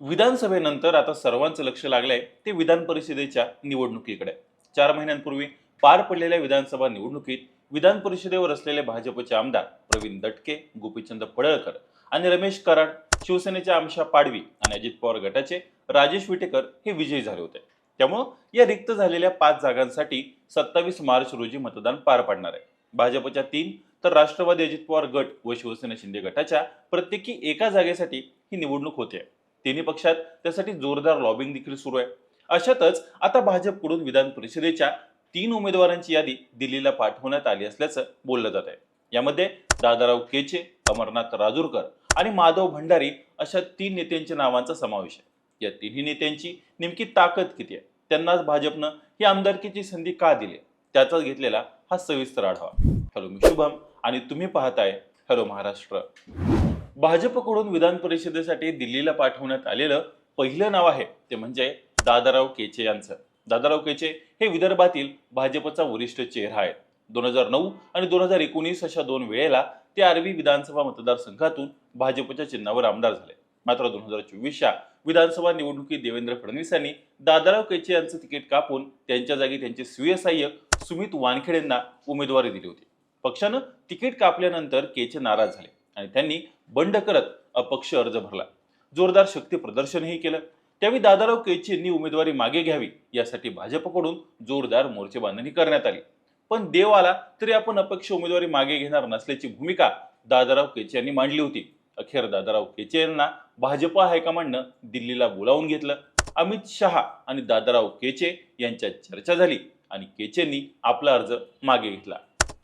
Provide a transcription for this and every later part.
विधानसभेनंतर आता सर्वांचं लक्ष लागलंय ते विधान परिषदेच्या निवडणुकीकडे. चार महिन्यांपूर्वी पार पडलेल्या विधानसभा निवडणुकीत विधान परिषदेवर असलेले भाजपचे आमदार प्रवीण दटके गोपीचंद पडळकर आणि रमेश कराड शिवसेनेच्या आमशा पाडवी आणि अजित पवार गटाचे राजेश विटेकर हे विजयी झाले होते. त्यामुळं या रिक्त झालेल्या पाच जागांसाठी सत्तावीस मार्च रोजी मतदान पार पडणार आहे. भाजपच्या तीन तर राष्ट्रवादी अजित पवार गट व शिवसेना शिंदे गटाच्या प्रत्येकी एका जागेसाठी ही निवडणूक होते. तिन्ही पक्षात त्यासाठी जोरदार लॉबिंग देखील सुरू आहे. अशातच आता भाजपकडून विधान परिषदेच्या तीन उमेदवारांची यादी दिल्लीला पाठवण्यात आली असल्याचं बोललं जात आहे. यामध्ये दादाराव केचे अमरनाथ राजूरकर आणि माधव भंडारी अशा तीन नेत्यांच्या नावांचा समावेश आहे. या तिन्ही नेत्यांची नेमकी ताकद किती आहे? त्यांनाच भाजपनं ही आमदारकीची संधी का दिली? त्याचाच घेतलेला हा सविस्तर आढावा. हॅलो मी शुभम आणि तुम्ही पाहताय हॅलो महाराष्ट्र. भाजपकडून विधान परिषदेसाठी दिल्लीला पाठवण्यात आलेलं पहिलं नाव आहे ते म्हणजे दादाराव केचे यांचं. दादाराव केचे हे विदर्भातील भाजपचा वरिष्ठ चेहरा आहेत. दोन हजार नऊ आणि दोन हजार एकोणीस अशा दोन वेळेला ते आरवी विधानसभा मतदारसंघातून भाजपच्या चिन्हावर आमदार झाले. मात्र दोन हजार चोवीसच्या विधानसभा निवडणुकीत देवेंद्र फडणवीस यांनी दादाराव केचे यांचं तिकीट कापून त्यांच्या जागी त्यांचे स्वीय सहाय्यक सुमित वानखेडेंना उमेदवारी दिली होती. पक्षानं तिकीट कापल्यानंतर केचे नाराज झाले आणि त्यांनी बंड करत अपक्ष अर्ज भरला. जोरदार शक्ती प्रदर्शनही केलं. त्यावेळी दादाराव केची यांनी उमेदवारी मागे घ्यावी यासाठी भाजपकडून जोरदार मोर्चे बांधणी करण्यात आली. पण देव आला तरी आपण अपक्ष उमेदवारी मागे घेणार नसल्याची भूमिका दादाराव केचे यांनी मांडली होती. अखेर दादाराव केचे यांना भाजप हायकमांडनं दिल्लीला बोलावून घेतलं. अमित शहा आणि दादाराव केचे यांच्यात चर्चा झाली आणि केचेंनी आपला अर्ज मागे घेतला.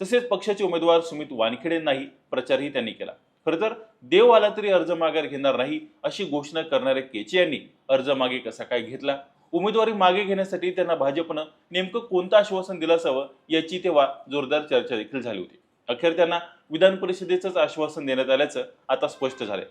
तसेच पक्षाचे उमेदवार सुमित वानखेडेंनाही प्रचारही त्यांनी केला. खरं तर देव आला तरी अर्ज माघार घेणार नाही अशी घोषणा करणाऱ्या केचे यांनी अर्ज मागे कसा काय घेतला? उमेदवारी मागे घेण्यासाठी त्यांना भाजपनं नेमकं कोणतं आश्वासन दिलं असावं याची तेव्हा जोरदार चर्चा देखील झाली होती. अखेर त्यांना विधान परिषदेचंच आश्वासन देण्यात आल्याचं आता स्पष्ट झालंय.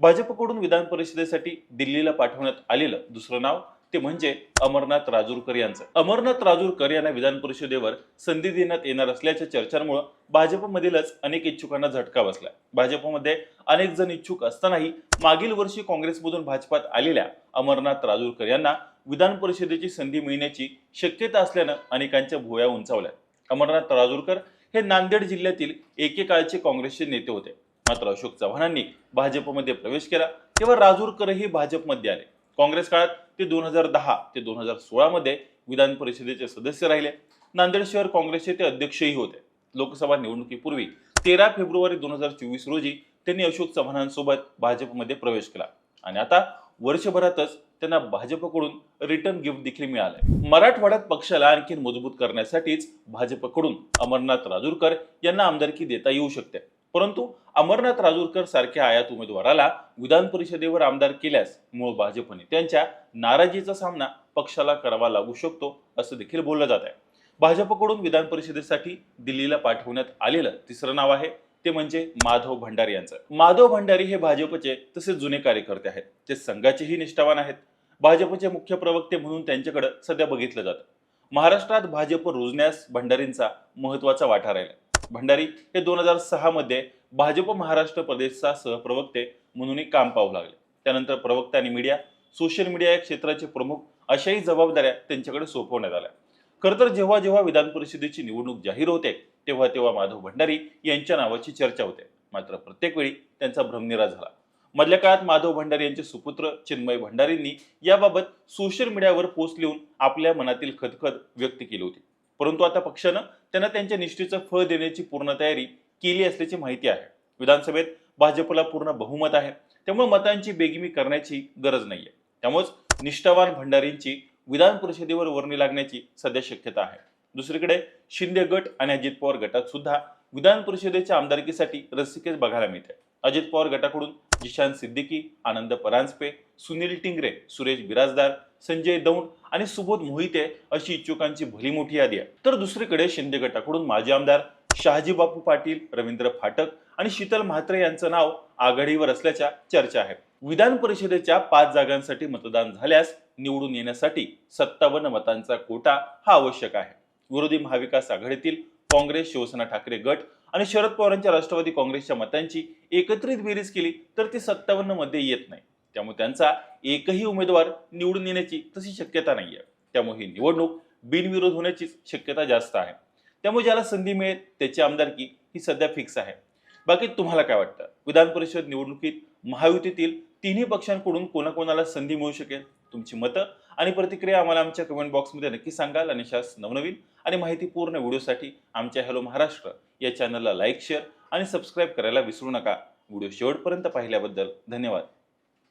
भाजपकडून विधान परिषदेसाठी दिल्लीला पाठवण्यात आलेलं दुसरं नाव ते म्हणजे अमरनाथ राजूरकर यांचं. अमरनाथ राजूरकर यांना विधान परिषदेवर संधी देण्यात येणार असल्याच्या चर्चांमुळे भाजपमधीलच अनेक इच्छुकांना झटका बसला. भाजपमध्ये अनेक जण इच्छुक असतानाही मागील वर्षी काँग्रेसमधून भाजपात आलेल्या अमरनाथ राजूरकर यांना विधान परिषदेची संधी मिळण्याची शक्यता असल्यानं अनेकांच्या भुया उंचावल्या. अमरनाथ राजूरकर हे नांदेड जिल्ह्यातील एकेकाळचे काँग्रेसचे नेते होते. मात्र अशोक चव्हाणांनी भाजपमध्ये प्रवेश केला तेव्हा राजूरकरही भाजपमध्ये आले. काँग्रेस काळात ते दोन हजार दहा ते दोन हजार सोळामध्ये विधान परिषदेचे सदस्य राहिले. नांदेड शहर काँग्रेसचे ते अध्यक्षही होते. लोकसभा निवडणुकीपूर्वी तेरा फेब्रुवारी दोन हजार चोवीस रोजी त्यांनी अशोक चव्हाणांसोबत भाजपमध्ये प्रवेश केला. आणि आता वर्षभरातच त्यांना भाजपकडून रिटर्न गिफ्ट देखील मिळालंय. मराठवाड्यात पक्षाला आणखी मजबूत करण्यासाठीच भाजपकडून अमरनाथ राजूरकर यांना आमदारकी देता येऊ शकते. परंतु अमरनाथ राजूरकर सारख्या आयात उमेदवाराला विधान परिषदेवर आमदार केल्यास मूळ भाजप त्यांच्या नाराजीचा सामना पक्षाला करावा लागू शकतो असं देखील बोललं जात आहे. भाजपकडून विधान परिषदेसाठी दिल्लीला पाठवण्यात आलेलं तिसरं नाव आहे ते म्हणजे माधव भंडारी यांचं. माधव भंडारी हे भाजपचे तसे जुने कार्यकर्ते आहेत. ते संघाचेही निष्ठावान आहेत. भाजपचे मुख्य प्रवक्ते म्हणून त्यांच्याकडे सध्या बघितलं जातं. महाराष्ट्रात भाजप रुजण्यास भंडारींचा महत्त्वाचा वाटा राहिला भंडारी हे दोन हजार सहामध्ये भाजप महाराष्ट्र प्रदेशचा सहप्रवक्ते म्हणूनही काम पाहू लागले. त्यानंतर प्रवक्ते आणि मीडिया सोशल मीडिया या क्षेत्राचे प्रमुख अशाही जबाबदाऱ्या त्यांच्याकडे सोपवण्यात आल्या. खरं तर जेव्हा जेव्हा विधान परिषदेची निवडणूक जाहीर होते तेव्हा तेव्हा माधव भंडारी यांच्या नावाची चर्चा होते. मात्र प्रत्येक वेळी त्यांचा भ्रमनिरा झाला. मधल्या काळात माधव भंडारी यांचे सुपुत्र चिन्मय भंडारींनी याबाबत सोशल मीडियावर पोस्ट लिहून आपल्या मनातील खदखद व्यक्त केली होती. परंतु आता पक्षानं त्यांना त्यांच्या निष्ठेचं फळ देण्याची पूर्ण तयारी केली असल्याची माहिती आहे. विधानसभेत भाजपला पूर्ण बहुमत आहे. त्यामुळे मतांची बेगिमी करण्याची गरज नाहीये. त्यामुळेच निष्ठावान भंडारींची विधान परिषदेवर वर्णी लागण्याची सध्या शक्यता आहे. दुसरीकडे शिंदे गट आणि अजित पवार गटात सुद्धा विधान परिषदेच्या आमदारकीसाठी रसिकेच बघायला मिळते. अजित पवार गटाकडून जिशान सिद्दीकी आनंद परांजपे सुनील टिंगरे सुरेश बिराजदार संजय दौंड आणि सुबोध मोहिते अशी इच्छुकांची भली मोठी यादी आहे. तर दुसरीकडे शिंदे गटाकडून माजी आमदार शहाजी बापू पाटील रवींद्र फाटक आणि शीतल म्हात्रे यांचं नाव आघाडीवर असल्याच्या चर्चा आहेत. विधान परिषदेच्या पाच जागांसाठी मतदान झाल्यास निवडून येण्यासाठी सत्तावन्न मतांचा कोटा हा आवश्यक आहे. विरोधी महाविकास आघाडीतील काँग्रेस शिवसेना ठाकरे गट आणि शरद पवारांच्या राष्ट्रवादी काँग्रेसच्या मतांची एकत्रित बेरीज केली तर ती सत्तावन्नमध्ये येत नाही. त्यामुळे त्यांचा एकही उमेदवार निवडून येण्याची तशी शक्यता नाही आहे त्यामुळे ही निवडणूक बिनविरोध होण्याचीच शक्यता जास्त आहे. त्यामुळे ज्याला संधी मिळेल त्याची आमदारकी ही सध्या फिक्स आहे. बाकी तुम्हाला काय वाटतं? विधान परिषद निवडणुकीत महायुतीतील तिन्ही पक्षांकडून कोणाकोणाला संधी मिळू शकेल? तुमची मतं आणि प्रतिक्रिया आम्हाला आमच्या कमेंट बॉक्समध्ये नक्की सांगाल आणि शास नवनवीन आणि माहितीपूर्ण व्हिडिओसाठी आमच्या हॅलो महाराष्ट्र या चॅनलला लाईक शेअर आणि सबस्क्राईब करायला विसरू नका. व्हिडिओ शेवटपर्यंत पाहिल्याबद्दल धन्यवाद.